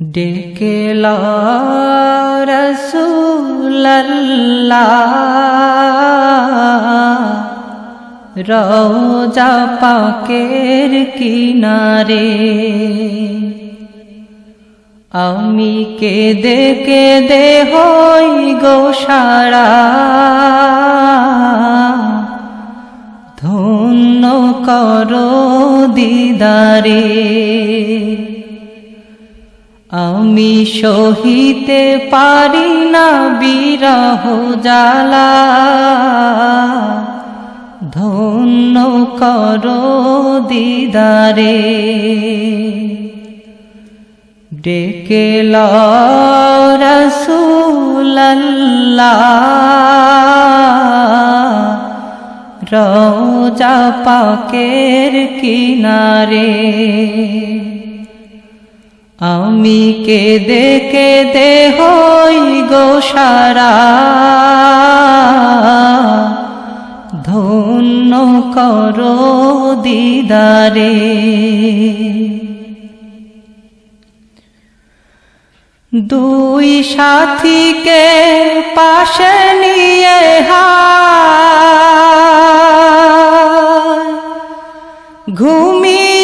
ডেকে রসুল্লাহ রওজা পাকের কিনারে আমি কেঁদে কেঁদে হই গো সারা। ধন্য করো দিদারে। আমি সহিতে পারি না বিরহ জালা ধন্য করো দিদারে। ডেকে রসুল্লাহ রওজা পাকের কিনারে। আমি কেঁদে কেঁদে হই গো সারা। ধন্য করো দিদারে। দুই সাথীকে পাশে নিয়ে হায়। ঘুমিয়ে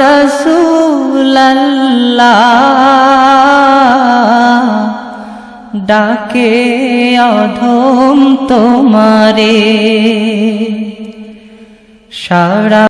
রসুল্লাহ ডাকে অধম তোমারে সারা